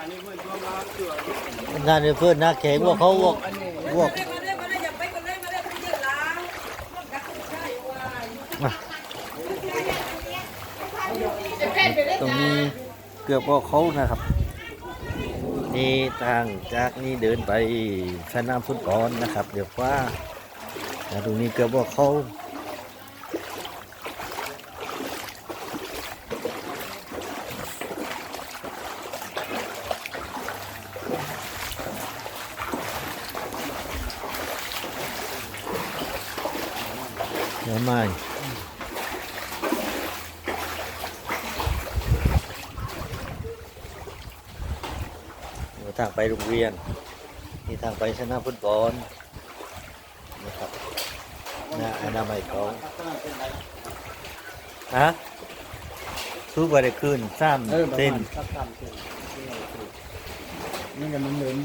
งานเสืองานเพื่อนนักแข่งว่าเขาวกวกตรงนี้เกือบว่าเขานะครับ นี่ทางจากนี่เดินไปสนามฟุตบอลนะครับ เดี๋ยวว่าตรงนี้เกือบว่าเขา เดี๋ยวไม่นี่ทางไปโรงเรียนนี่ทางไปสนามฟุตบอลนะครับหน้าอนามัยเขาฮะสู้ไปได้ขึ้นสามเออประเส้นมาณสักสามเส้น นี่กันมันเหมือน